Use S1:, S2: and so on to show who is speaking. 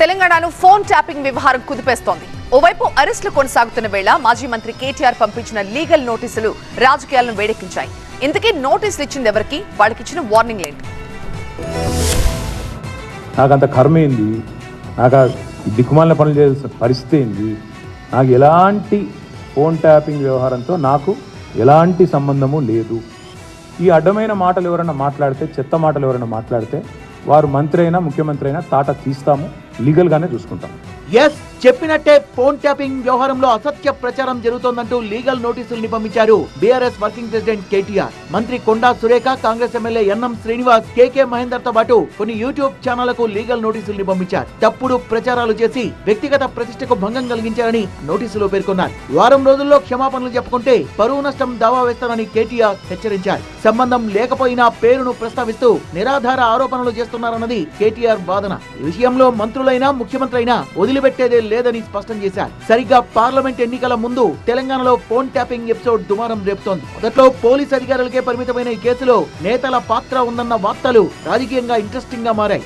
S1: తెలంగాణను phone tapping వ్యవహారం కుదిపేస్తోంది. ఓవైపు అరెస్టులు కొనసాగుతున్న వేళ మాజీ మంత్రి కేటీఆర్ పంపించిన లీగల్ నోటీసులు రాజకీయాలను వేడెక్కించాయి. ఇంతకీ నోటీసులు ఇచ్చింది ఎవరికి? వాళ్ళకిచ్చిన వార్నింగ్ ఏంటి?
S2: నాకు అంత కర్మ ఏంది? నాకు దిక్కుమాలిన పనులు చేయాల్సిన పరిస్థితి ఏంది? నాకు ఎలాంటి ఫోన్ ట్యాపింగ్ వ్యవహారంతో నాకు ఎలాంటి సంబంధము లేదు. ఈ అడ్డమైన మాటలు ఎవరైనా మాట్లాడితే చెత్త మాటలు ఎవరైనా మాట్లాడితే వారు మంత్రి అయినా ముఖ్యమంత్రి అయినా తాట తీస్తాము. లీగల్గానే చూసుకుంటాం.
S3: ఎస్ చెప్పినట్టే ఫోన్ ట్యాపింగ్ వ్యవహారంలో అసత్య ప్రచారం జరుగుతోందంటూ లీగల్ నోటీసుల్ని పంపించారు బీఆర్ఎస్ వర్కింగ్ ప్రెసిడెంట్ కేటీఆర్. మంత్రి Konda Surekha Congress MLA NM Srinivas KK మహేందర్తో పాటు కొన్ని యూట్యూబ్ ఛానళ్ళకు లీగల్ నోటీసుల్ని పంపించారు. తప్పుడు ప్రచారాలు చేసి వ్యక్తిగత ప్రతిష్టకు భంగం కలిగించారని నోటీసులో పేర్కొన్నారు. వారం రోజుల్లో క్షమాపణలు చెప్పుకుంటే పరువు నష్టం దావా వేస్తారని కేటీఆర్ హెచ్చరించారు. సంబంధం లేకపోయినా పేరును ప్రస్తావిస్తూ నిరాధార ఆరోపణలు చేస్తున్నారన్నది కేటీఆర్ వాదన. ఈ విషయంలో మంత్రులైనా ముఖ్యమంత్రి అయినా వదిలిపెట్టేదే లేదని స్పష్టం చేశారు. సరిగ్గా పార్లమెంట్ ఎన్నికల ముందు తెలంగాణలో ఫోన్ ట్యాపింగ్ ఎపిసోడ్ దుమారం రేపుతోంది. మొదట్లో పోలీస్ అధికారులకే పరిమితమైన ఈ కేసులో నేతల పాత్ర ఉందన్న వార్తలు రాజకీయంగా ఇంట్రెస్టింగ్గా మారాయి.